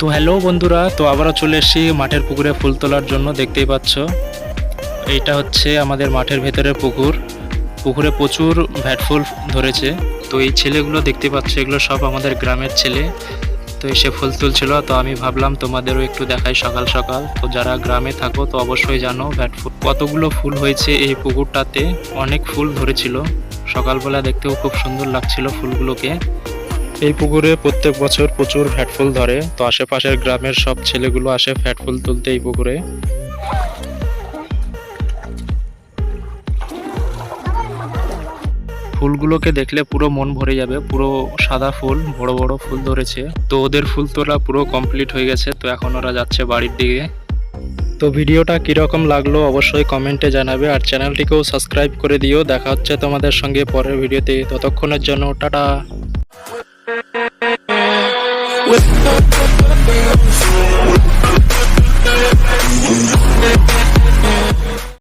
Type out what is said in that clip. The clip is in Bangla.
তো হ্যালো বন্ধুরা, তো আবারও চলে এসেছি মাঠের পুকুরে ফুল তোলার জন্য, দেখতেই পাচ্ছ। এইটা হচ্ছে আমাদের মাঠের ভেতরের পুকুর। পুকুরে প্রচুর ভ্যাটফুল ধরেছে। তো এই ছেলেগুলো দেখতে পাচ্ছ, এগুলো সব আমাদের গ্রামের ছেলে। তো এসে ফুল তুলছিল, তো আমি ভাবলাম তোমাদেরও একটু দেখাই সকাল সকাল। তো যারা গ্রামে থাকো, তো অবশ্যই জানো ভ্যাটফুল কতগুলো ফুল হয়েছে এই পুকুরটাতে, অনেক ফুল ধরেছিল। সকালবেলা দেখতেও খুব সুন্দর লাগছিল ফুলগুলোকে। এই পুকুরে প্রত্যেক বছর প্রচুর ভ্যাটফুল ধরে। তো আশেপাশের গ্রামের সব ছেলেগুলো আসে ভ্যাটফুল তুলতে এই পুকুরে। ফুলগুলোকে দেখলে পুরো মন ভরে যাবে, পুরো সাদা ফুল, বড় বড় ফুল ধরেছে। তো ওদের ফুল তোলা পুরো কমপ্লিট হয়ে গেছে, তো এখন ওরা যাচ্ছে বাড়ির দিকে। তো ভিডিওটা কীরকম লাগল অবশ্যই কমেন্টে জানাবে, আর চ্যানেলটিকেও সাবস্ক্রাইব করে দিও। দেখা হচ্ছে তোমাদের সঙ্গে পরের ভিডিওতে। ততক্ষণের জন্য টাটা।